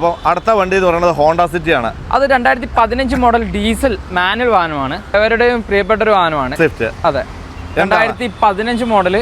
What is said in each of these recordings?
അപ്പോൾ അടുത്ത വണ്ടി എന്ന് പറയുന്നത് ഹോണ്ട സിറ്റി ആണ് അത് രണ്ടായിരത്തി പതിനഞ്ച് മോഡൽ ഡീസൽ മാനുവൽ വാഹനമാണ്. എവരുടെയും പ്രിയപ്പെട്ട ഒരു വാഹനമാണ്. സ്വിഫ്റ്റ് അതെ. രണ്ടായിരത്തി പതിനഞ്ച് മോഡൽ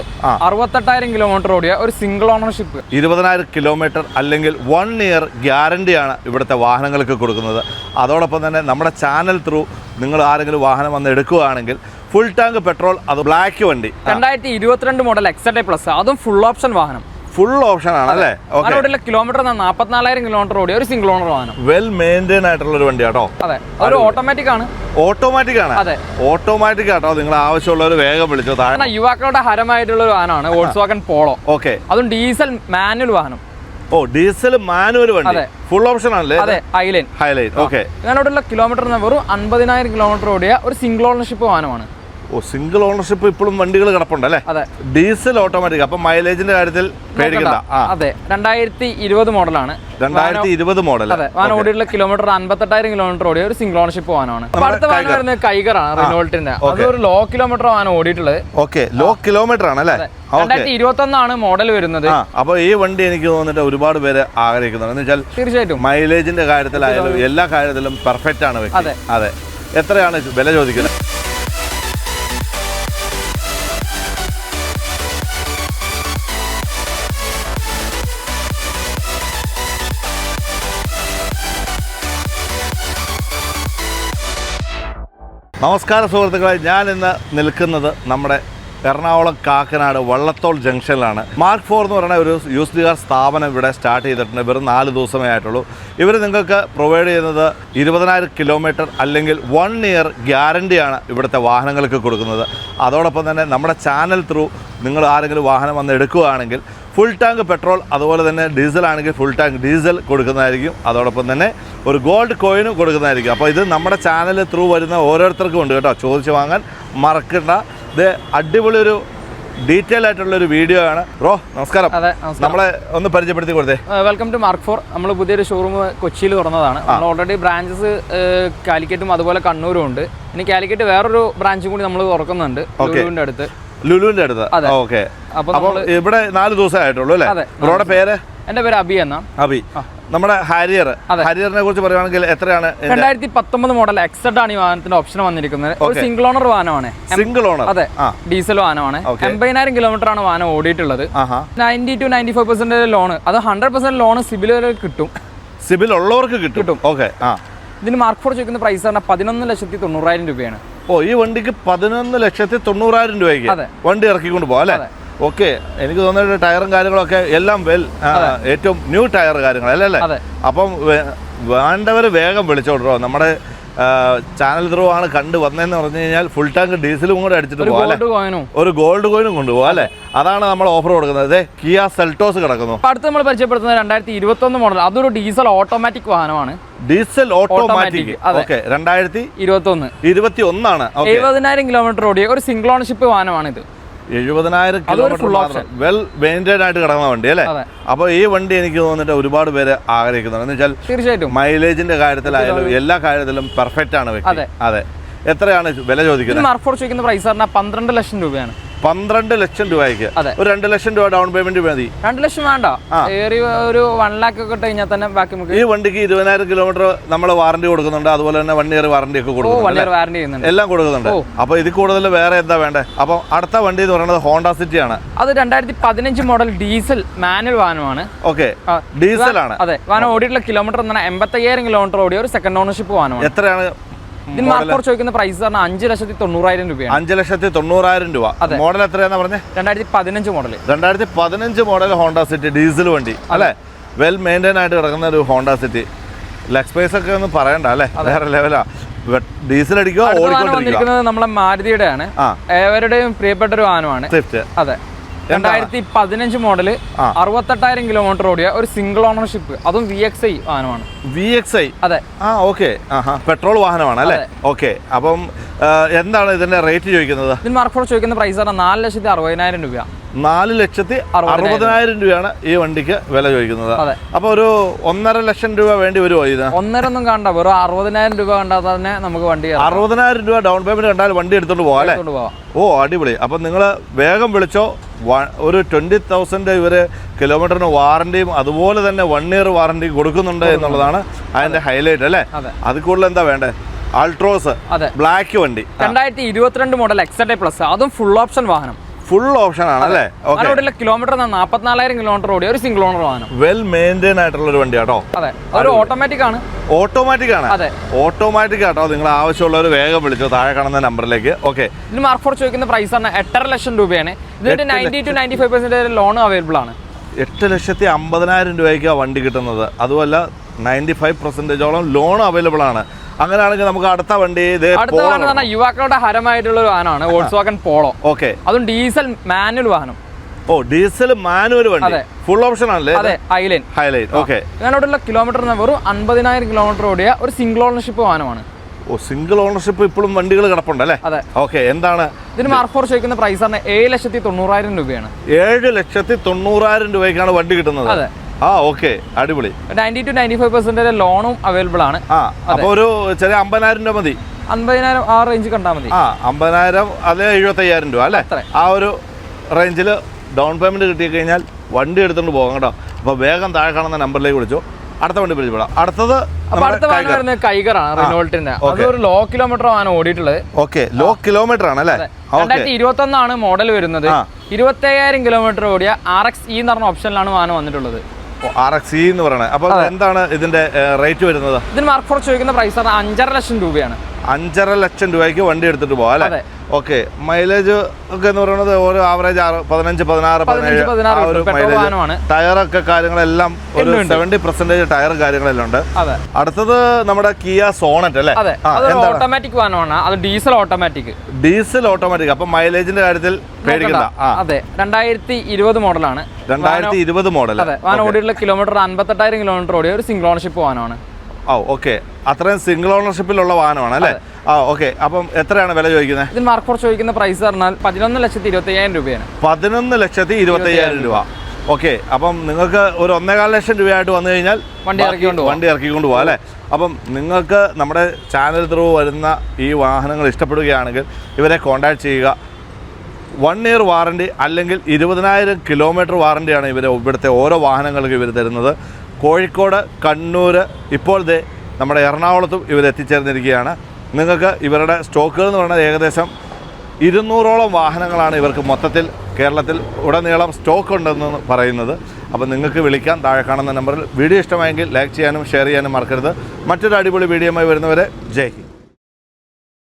അറുപത്തെട്ടായിരം കിലോമീറ്റർ ഓടിയ ഒരു സിംഗിൾ ഓണർഷിപ്പ് ഇരുപതിനായിരം കിലോമീറ്റർ അല്ലെങ്കിൽ വൺ ഇയർ ഗ്യാരണ്ടിയാണ് ഇവിടുത്തെ വാഹനങ്ങൾക്ക് കൊടുക്കുന്നത്. അതോടൊപ്പം തന്നെ നമ്മുടെ ചാനൽ ത്രൂ നിങ്ങൾ ആരെങ്കിലും വാഹനം വന്ന് എടുക്കുകയാണെങ്കിൽ ഫുൾ ടാങ്ക് പെട്രോൾ അത് ബ്ലാക്ക് വണ്ടി. രണ്ടായിരത്തി ഇരുപത്തിരണ്ട് മോഡൽ എക്സഡേ പ്ലസ് അതും ഫുൾ ഓപ്ഷൻ വാഹനം. ഫുൾ ഓപ്ഷൻ ആണ് അല്ലേ? ഓക്കെ അതിനോടുള്ള കിലോമീറ്റർ നാപ്പത്തിനാലായിരം കിലോമീറ്റർ ഓടിയ ഒരു സിംഗിൾ ഓണർ വാഹനം. വെൽ മെയിന്റൈൻ ആയിട്ടുള്ള ഒരു വണ്ടി കേട്ടോ അതെ ഒരു ഓട്ടോമാറ്റിക് ആണ്. ഓട്ടോമാറ്റിക് ആണ്. അതെ. ഓട്ടോമാറ്റിക് ആട്ടോ. നിങ്ങൾ ഒരു വേഗം വിളിച്ചോ താഴെ. യുവാക്കളുടെ ഹരമായിട്ടുള്ള ഒരു വാഹനമാണ് ഓൾസ് വാഗൻ പോളോ ഓക്കെ അതും ഡീസൽ മാനുവൽ വാഹനം. ഓ ഡീസൽ മാനുവൽ വണ്ടി. അതെ. ഫുൾ ഓപ്ഷൻ ആണല്ലേ അതെ ഹൈലൈൻ ഹൈലൈറ്റ് ഓക്കെ ഞാനോടുള്ള കിലോമീറ്റർ വെറും അൻപതിനായിരം കിലോമീറ്റർ ഓടിയ ഒരു സിംഗിൾ ഓണർഷിപ്പ് വാഹനമാണ്. ഓ സിംഗിൾ ഓണർഷിപ്പ് ഇപ്പോഴും വണ്ടികൾ കിടപ്പുണ്ട് അല്ലേ? അതെ. ഡീസൽ ഓട്ടോമാറ്റിക് അപ്പൊ മൈലേജിന്റെ കാര്യത്തിൽ പേടിക്കണ്ട. അതെ. രണ്ടായിരത്തി ഇരുപത് മോഡലാണ്. രണ്ടായിരത്തി ഇരുപത് മോഡൽ അതെ. വാൻ ഓടിയിട്ടുള്ള കിലോമീറ്റർ അൻപത്തെട്ടായിരം കിലോമീറ്റർ ഓടിയ ഒരു സിംഗിൾ ഓണർഷിപ്പ് വാനാണ് അടുത്ത വാൻ. വരുന്നത് കൈകറാണ് റിനോൾട്ടിന്റെ അത് ഒരു ലോ കിലോമീറ്റർ വാൻ ഓടിയിട്ടുള്ളത്. ഓക്കെ. ലോ കിലോമീറ്റർ ആണ് അല്ലേ? രണ്ടായിരത്തി ഇരുപത്തി ഒന്നാണ് മോഡൽ വരുന്നത്. അപ്പൊ ഈ വണ്ടി എനിക്ക് തോന്നിട്ട് ഒരുപാട് പേര് ആഗ്രഹിക്കുന്നുണ്ട്. എന്ന് വെച്ചാൽ തീർച്ചയായിട്ടും. മൈലേജിന്റെ കാര്യത്തിലായാലും എല്ലാ കാര്യത്തിലും പെർഫെക്റ്റ് ആണ് അതെ. അതെ. എത്രയാണ് വില ചോദിക്കുന്നത്? നമസ്കാരം സുഹൃത്തുക്കളെ ഞാൻ ഇന്ന് നിൽക്കുന്നത് നമ്മുടെ എറണാകുളം കാക്കനാട് വള്ളത്തോൾ ജംഗ്ഷനിലാണ്. മാർക്ക് ഫോർ എന്ന് പറയുന്ന ഒരു യൂസ് കാർ സ്ഥാപനം ഇവിടെ സ്റ്റാർട്ട് ചെയ്തിട്ടുണ്ട്. വെറും നാല് ദിവസമേ ആയിട്ടുള്ളൂ. ഇവർ നിങ്ങൾക്ക് പ്രൊവൈഡ് ചെയ്യുന്നത് ഇരുപതിനായിരം കിലോമീറ്റർ അല്ലെങ്കിൽ വൺ ഇയർ ഗ്യാരണ്ടിയാണ് ഇവിടുത്തെ വാഹനങ്ങൾക്ക് കൊടുക്കുന്നത്. അതോടൊപ്പം തന്നെ നമ്മുടെ ചാനൽ ത്രൂ നിങ്ങൾ ആരെങ്കിലും വാഹനം വന്ന് എടുക്കുകയാണെങ്കിൽ ഫുൾ ടാങ്ക് പെട്രോൾ അതുപോലെ തന്നെ ഡീസൽ ആണെങ്കിൽ ഫുൾ ടാങ്ക് ഡീസൽ കൊടുക്കുന്നതായിരിക്കും. അതോടൊപ്പം തന്നെ ഒരു ഗോൾഡ് കോയിനും കൊടുക്കുന്നതായിരിക്കും. അപ്പോൾ ഇത് നമ്മുടെ ചാനൽ ത്രൂ വരുന്ന ഓരോരുത്തർക്കും ഉണ്ട് കേട്ടോ. ചോദിച്ചു വാങ്ങാൻ മറക്കണ്ട. ഇത് അടിപൊളി ഒരു ഡീറ്റെയിൽ ആയിട്ടുള്ള ഒരു വീഡിയോ ആണ്. ബ്രോ നമസ്കാരം. അതെ നമ്മളെ ഒന്ന് പരിചയപ്പെടുത്തി കൊടുത്തേ. വെൽക്കം ടു മാർക്ക് ഫോർ നമ്മൾ പുതിയൊരു ഷോറൂം കൊച്ചിയിൽ തുറന്നതാണ്. നമ്മൾ ഓൾറെഡി ബ്രാഞ്ചസ് കാലിക്കറ്റും അതുപോലെ കണ്ണൂരും ഉണ്ട്. ഇനി കാലിക്കറ്റ് വേറൊരു ബ്രാഞ്ചും കൂടി നമ്മൾ തുറക്കുന്നുണ്ട്. അടുത്ത്. ലുലുവിന്റെ അടുത്ത്. ഓക്കെ. അപ്പൊ ഇവിടെ നാല് ദിവസം ആയിട്ടുള്ളൂ അല്ലേ. ബ്രോയുടെ പേര്? എന്റെ പേര് അബി എന്ന. അബി. നമ്മുടെ ഹാരിയർ. ഹാരിയറിനെ കുറിച്ച് പറയുകയാണെങ്കിൽ എത്രയാണ് രണ്ടായിരത്തി പത്തൊമ്പത് മോഡൽ എക്സഡ് ആണ് ഈ വാഹനത്തിന്റെ ഓപ്ഷൻ വന്നിരിക്കുന്നത്. ഒരു സിംഗിൾ ഓണർ വാഹനമാണ്. സിംഗിൾ ഓണർ അതെ ഡീസൽ വാഹനമാണ്. എൺപതിനായിരം കിലോമീറ്റർ ആണ് വാഹനം ഓടിയിട്ടുള്ളത്. Ninety two ninety five percent loan അത് ഹൺഡ്രഡ് പെർസെന്റ് ലോൺ സിബിൽ വരെ കിട്ടും. സിബിൽ ഉള്ളവർക്ക് കിട്ടും. ഓക്കെ ഇതിന് മാർക്ക് ഫോർ ചോദിക്കുന്ന പ്രൈസ് പറഞ്ഞാൽ പതിനൊന്ന് ലക്ഷത്തി തൊണ്ണൂറായിരം രൂപയാണ്. ഓ ഈ വണ്ടിക്ക് പതിനൊന്ന് ലക്ഷത്തി തൊണ്ണൂറായിരം രൂപയ്ക്ക്. വണ്ടി ഇറക്കിക്കൊണ്ട് പോകാം അല്ലേ. ഓക്കെ എനിക്ക് തോന്നുന്നത് ടയറും കാര്യങ്ങളൊക്കെ എല്ലാം വെൽ ഏറ്റവും ന്യൂ ടയർ കാര്യങ്ങൾ അല്ലേ അപ്പം വേണ്ടവർ വേഗം വിളിച്ചോട്ടോ നമ്മുടെ ചാനൽ ത്രൂ ആണ് കണ്ടു വന്നതെന്ന് പറഞ്ഞു കഴിഞ്ഞാൽ ഫുൾ ടാങ്ക് ഡീസലും കൂടെ അടിച്ചിട്ട് പോകാം ഒരു ഗോൾഡ് കോയിനും കൊണ്ടുപോകാം അല്ലേ? അതാണ് നമ്മൾ ഓഫർ കൊടുക്കുന്നത്. ദേ, കിയ സെൽട്ടോസ് കിടക്കുന്നു. അടുത്ത് നമ്മൾ പരിചയപ്പെടുത്തുന്നത് രണ്ടായിരത്തി ഇരുപത്തി ഒന്ന് മോഡൽ അതൊരു ഡീസൽ ഓട്ടോമാറ്റിക് വാഹനമാണ്. ഡീസൽ ഓട്ടോമാറ്റിക് അതെ. ഓക്കെ രണ്ടായിരത്തി ഇരുപത്തി ഒന്ന് ഇരുപത്തി ഒന്നാണ് എഴുപതിനായിരം കിലോമീറ്റർ ഓടിയ ഒരു സിംഗിൾ ഓണർഷിപ്പ് വാഹനമാണ് ഇത് എഴുപതിനായിരം കിലോമീറ്റർ വെൽ മെയിന്റൈൻ ആയിട്ട് കിടക്കുന്ന വണ്ടി അല്ലേ? അപ്പൊ അപ്പോൾ ഈ വണ്ടി എനിക്ക് തോന്നിട്ട് ഒരുപാട് പേര് ആഗ്രഹിക്കുന്നുണ്ട്. എന്ന് വെച്ചാൽ തീർച്ചയായിട്ടും. മൈലേജിന്റെ കാര്യത്തിലായാലും എല്ലാ കാര്യത്തിലും പെർഫെക്റ്റ് ആണ് വ്യക്തി. അതെ. എത്രയാണ് വില ചോദിക്കുന്നത്? ചോദിക്കുന്ന പ്രൈസ് പറഞ്ഞാൽ പന്ത്രണ്ട് ലക്ഷം രൂപയാണ്. പന്ത്രണ്ട് ലക്ഷം രൂപയ്ക്ക്. ഒരു രണ്ട് ലക്ഷം രൂപ ഡൗൺ പേയ്മെന്റ് മതി. രണ്ട് ലക്ഷം വേണ്ട. ഒരു വൺ ലാക്ക് ഒക്കെ കഴിഞ്ഞാൽ തന്നെ ബാക്കി നമുക്ക് ഈ വണ്ടിക്ക് ഇരുപതിനായിരം കിലോമീറ്റർ നമ്മൾ വാറണ്ടി കൊടുക്കുന്നുണ്ട്. അതുപോലെ തന്നെ വൺ ഇയർ വാറണ്ടി ഒക്കെ കൊടുക്കുന്നുണ്ട് ചെയ്യുന്നുണ്ട്. എല്ലാം കൊടുക്കുന്നുണ്ട്. അപ്പൊ ഇതിൽ കൂടുതൽ വേറെ എന്താ വേണ്ടേ? അപ്പൊ അടുത്ത വണ്ടി എന്ന് പറയുന്നത് ഹോണ്ട സിറ്റി ആണ്. അത് രണ്ടായിരത്തി പതിനഞ്ച് മോഡൽ ഡീസൽ മാനുവൽ വാഹനമാണ് ഓക്കെ ഡീസൽ ആണ്. അതെ വാഹനം ഓടിയിട്ടുള്ള കിലോമീറ്റർ എന്ന് പറഞ്ഞാൽ എൺപത്തയ്യായിരം കിലോമീറ്റർ ഓടിയ ഒരു സെക്കൻഡ് ഓണർഷിപ്പ് വാഹനമാണ്. എത്രയാണ് ഇതിന് ചോദിക്കുന്ന പ്രൈസ് പറഞ്ഞാൽ അഞ്ച് ലക്ഷത്തി തൊണ്ണൂറായിരം രൂപയാണ്. അഞ്ച് ലക്ഷത്തി തൊണ്ണൂറായിരം രൂപ. മോഡൽ എത്രയാണെന്ന് പറഞ്ഞേ? രണ്ടായിരത്തി പതിനഞ്ച് മോഡൽ രണ്ടായിരത്തി പതിനഞ്ച് മോഡൽ ഹോണ്ട സിറ്റി ഡീസൽ വണ്ടി. അല്ലേ? വെൽ മെയിന്റൈൻ ആയിട്ട് കിടക്കുന്ന ഒരു ഹോണ്ട സിറ്റി. ലെഗ് സ്പേസ് ഒക്കെ ഒന്നും പറയണ്ട അല്ലേ? വേറെ ലെവലാ ഡീസൽ അടിക്കുക നമ്മളെ മാരുതിയുടെ ആണ് ഏവരുടെയും പ്രിയപ്പെട്ട ഒരു വാഹനമാണ്. അതെ. രണ്ടായിരത്തി പതിനഞ്ച് മോഡൽ അറുപത്തെട്ടായിരം കിലോമീറ്റർ ഓടിയ ഒരു സിംഗിൾ ഓണർഷിപ്പ് അതും വി എക്സ് ഐ വാഹനമാണ്. വി എക്സ് ഐ അതെ. ആ ഓക്കെ പെട്രോൾ വാഹനമാണ് അല്ലേ. ഓക്കെ അപ്പം എന്താണ് ഇതിന്റെ റേറ്റ് ചോദിക്കുന്നത്? ഇതിന് മാർക്കോട് ചോദിക്കുന്ന പ്രൈസ് പറഞ്ഞാൽ നാല് ലക്ഷത്തി അറുപതിനായിരം രൂപ നാല് ലക്ഷത്തി അറുപതിനായിരം. രൂപയാണ് ഈ വണ്ടിക്ക് വില ചോദിക്കുന്നത്. അപ്പൊ ഒരു ഒന്നര ലക്ഷം രൂപ വേണ്ടി വരുമോ ഇത് ഒന്നര ഒന്നും കണ്ട വെറും അറുപതിനായിരം രൂപ കണ്ടാൽ തന്നെ നമുക്ക് വണ്ടി. അറുപതിനായിരം രൂപ ഡൗൺ പേയ്മെന്റ് കണ്ടാൽ വണ്ടി എടുത്തോണ്ട് പോവാം അല്ലേ? ഓ അടിപൊളി. അപ്പൊ നിങ്ങൾ വേഗം വിളിച്ചോ ഒരു ട്വന്റി തൗസൻഡ് ഇവർ കിലോമീറ്ററിന് വാറണ്ടിയും അതുപോലെ തന്നെ വൺ ഇയർ വാറണ്ടി കൊടുക്കുന്നുണ്ട് എന്നുള്ളതാണ് അതിന്റെ ഹൈലൈറ്റ് അല്ലേ? അതെ. കൂടുതൽ എന്താ വേണ്ടേ? അൾട്രോസ് അതെ. ബ്ലാക്ക് വണ്ടി. രണ്ടായിരത്തി ഇരുപത്തിരണ്ട് മോഡൽ എക്സഡേ പ്ലസ് അതും ഫുൾ ഓപ്ഷൻ വാഹനം. ഫുൾ ഓപ്ഷൻ ആണ് അല്ലേ? റോഡിലെ കിലോമീറ്റർ നാൽപ്പത്തിനാലായിരം കിലോമീറ്റർ ഓടിയ ഒരു സിംഗിൾ ഓണർ വാഹനം. വെൽ മെയിന്റെയിൻ ആയിട്ടുള്ള ഒരു വണ്ടി കേട്ടോ അതെ. ഒരു ഓട്ടോമാറ്റിക് ആണ്. ഓട്ടോമാറ്റിക് ആണ്. അതെ. ഓട്ടോമാറ്റിക് ആട്ടോ. നിങ്ങൾ ആവശ്യമുള്ളവർ വേഗം വിളിച്ചോ താഴെ കാണുന്ന നമ്പറിലേക്ക്. ഓക്കെ ഇതിന് മാർക്ക് ഫോർ ചോദിക്കുന്ന പ്രൈസ് ആണ് എട്ടര ലക്ഷം രൂപയാണ്. ഇതിന്റെ ninety two ninety five percent loan available ആണ്. എട്ട് ലക്ഷത്തി അമ്പതിനായിരം രൂപയ്ക്കാണ് വണ്ടി കിട്ടുന്നത്. അതുമല്ല നയന്റി ഫൈവ് പെർസെന്റേജോളം ലോൺ അവൈലബിൾ ആണ്. അങ്ങനെയാണെങ്കിൽ നമുക്ക് അടുത്ത വണ്ടി ഇതേ അടുത്ത വാഹനം എന്ന് പറഞ്ഞാൽ യുവാക്കളുടെ ഹരമായിട്ടുള്ള ഒരു വാഹനമാണ് വോൾസ് വാഗൻ പോളോ ഓക്കെ അതും ഡീസൽ മാനുവൽ വാഹനം. ഓ ഡീസൽ മാനുവൽ വണ്ടി. ഫുൾ ഓപ്ഷൻ ആണല്ലേ അതെ ഹൈലൈൻ ഹൈലൈറ്റ് ഓക്കെ കിലോമീറ്റർ വെറും അൻപതിനായിരം കിലോമീറ്റർ ഓടിയ ഒരു സിംഗിൾ ഓണർഷിപ്പ് വാഹനമാണ്. ഓ സിംഗിൾ ഓണർഷിപ്പ് ഇപ്പോഴും വണ്ടികൾ കിടപ്പുണ്ട് അല്ലേ? അതെ. ഓക്കെ എന്താണ്? ഇതിന് മാർഫോർ ഫോർ ചോദിക്കുന്ന പ്രൈസ് ആണ് ഏഴ് ലക്ഷത്തി തൊണ്ണൂറായിരം രൂപയാണ്. ഏഴ് ലക്ഷത്തി തൊണ്ണൂറായിരം രൂപയ്ക്കാണ് വണ്ടി കിട്ടുന്നത്. അതെ. ആ ഓക്കെ അടിപൊളി. Ninety two ninety five percent ലോണും അവൈലബിൾ ആണ്. ആ അപ്പോൾ ഒരു ചെറിയ അമ്പതിനായിരം രൂപ മതി. അൻപതിനായിരം ആ റേഞ്ച് കണ്ടാൽ മതി. ആ അമ്പതിനായിരം അല്ലെ എഴുപത്തയ്യായിരം രൂപ അല്ലേ? ആ ഒരു റേഞ്ചിൽ ഡൗൺ പേയ്മെന്റ് കിട്ടി കഴിഞ്ഞാൽ വണ്ടി എടുത്തുകൊണ്ട് പോകാം കേട്ടോ. അപ്പോൾ വേഗം താഴെ കാണുന്ന നമ്പറിലേക്ക് വിളിച്ചു. അടുത്ത വണ്ടി വിളിച്ചിടാം അടുത്തത് അടുത്ത വാഹനം വരുന്നത് കൈകറാണ് റിനോൾട്ടിന്റെ അത് ഒരു ലോ കിലോമീറ്റർ ആണ് ഓടിയിട്ടുള്ളത്. ഓക്കെ ലോ കിലോമീറ്റർ ആണ് അല്ലേ? രണ്ടായിരത്തി ഇരുപത്തി ഒന്നാണ് മോഡൽ വരുന്നത്. ഇരുപത്തി അയ്യായിരം കിലോമീറ്റർ ഓടിയ ആർ എക്സ് ഇ എന്ന് പറഞ്ഞ ഓപ്ഷനിലാണ് വാഹനം വന്നിട്ടുള്ളത്. ആർ എക്സ് സി എന്ന് പറയുന്നത് അപ്പോൾ എന്താണ് ഇതിന്റെ റേറ്റ് വരുന്നത്? ഇതിന് മാർക്ക് ഫോർ ചോദിക്കുന്ന പ്രൈസ് ആണ് അഞ്ചര ലക്ഷം രൂപയാണ്. അഞ്ചര ലക്ഷം രൂപയ്ക്ക് വണ്ടി എടുത്തിട്ട് പോകാം അല്ലേ? ഓക്കെ മൈലേജ് ഒക്കെ എന്ന് പറയുന്നത് ഒരു ആവറേജ് ആറ് പതിനഞ്ച് പതിനാറ് പതിനേഴ് ആ ഒരു. മൈലേജ് ടയറൊക്കെ കാര്യങ്ങളെല്ലാം ഒരു സെവന്റി പെർസെന്റേജ് ടയർ കാര്യങ്ങളെല്ലാം ഉണ്ട്. അടുത്തത് നമ്മുടെ കിയ സോണറ്റ് അല്ലേ? ഓട്ടോമാറ്റിക് വാഹനമാണ്. അത് ഡീസൽ ഓട്ടോമാറ്റിക് ഡീസൽ ഓട്ടോമാറ്റിക് അപ്പൊ മൈലേജിന്റെ കാര്യത്തിൽ പേടിക്കണ്ട. അതെ. രണ്ടായിരത്തി ഇരുപത് മോഡലാണ് രണ്ടായിരത്തി ഇരുപത് മോഡൽ ഓടിയുള്ള കിലോമീറ്റർ അൻപത്തെട്ടായിരം കിലോമീറ്റർ ഓടിയ ഒരു സിംഗിൾ ഓണർഷിപ്പ് വാഹനമാണ്. ഓ ഓക്കെ. അത്രയും സിംഗിൾ ഓണർഷിപ്പിലുള്ള വാഹനമാണ് അല്ലേ? ആ ഓക്കെ. അപ്പം എത്രയാണ് വില ചോദിക്കുന്നത്? ഇതിന് മാർക്ക് ഫോർ ചോദിക്കുന്ന പ്രൈസ് പറഞ്ഞാൽ പതിനൊന്ന് ലക്ഷത്തി ഇരുപത്തി അയ്യായിരം രൂപയാണ്. പതിനൊന്ന് ലക്ഷത്തി ഇരുപത്തി അയ്യായിരം രൂപ ഓക്കെ. അപ്പം നിങ്ങൾക്ക് ഒരു ഒന്നേകാൽ ലക്ഷം രൂപയായിട്ട് വന്നു കഴിഞ്ഞാൽ വണ്ടി ഇറക്കിക്കൊണ്ട്. വണ്ടി ഇറക്കിക്കൊണ്ട് പോകാം അല്ലേ? അപ്പം നിങ്ങൾക്ക് നമ്മുടെ ചാനൽ ത്രൂ വരുന്ന ഈ വാഹനങ്ങൾ ഇഷ്ടപ്പെടുകയാണെങ്കിൽ ഇവരെ കോൺടാക്ട് ചെയ്യുക. വൺ ഇയർ വാറണ്ടി അല്ലെങ്കിൽ ഇരുപതിനായിരം കിലോമീറ്റർ വാറണ്ടിയാണ് ഇവർ ഇവിടുത്തെ ഓരോ വാഹനങ്ങൾക്ക് ഇവർ തരുന്നത്. കോഴിക്കോട് കണ്ണൂർ ഇപ്പോൾ ദേ നമ്മുടെ എറണാകുളത്തും ഇവർ എത്തിച്ചേർന്നിരിക്കുകയാണ്. നിങ്ങൾക്ക് ഇവരുടെ സ്റ്റോക്കുകൾ എന്ന് പറയുന്നത് ഏകദേശം ഇരുന്നൂറോളം വാഹനങ്ങളാണ് ഇവർക്ക് മൊത്തത്തിൽ കേരളത്തിൽ ഉടനീളം സ്റ്റോക്ക് ഉണ്ടെന്ന് പറയുന്നത്. അപ്പോൾ നിങ്ങൾക്ക് വിളിക്കാം താഴെ കാണുന്ന നമ്പറിൽ. വീഡിയോ ഇഷ്ടമായെങ്കിൽ ലൈക്ക് ചെയ്യാനും ഷെയർ ചെയ്യാനും മറക്കരുത്. മറ്റൊരു അടിപൊളി വീഡിയോയുമായി വരുന്നവരെ ജയ്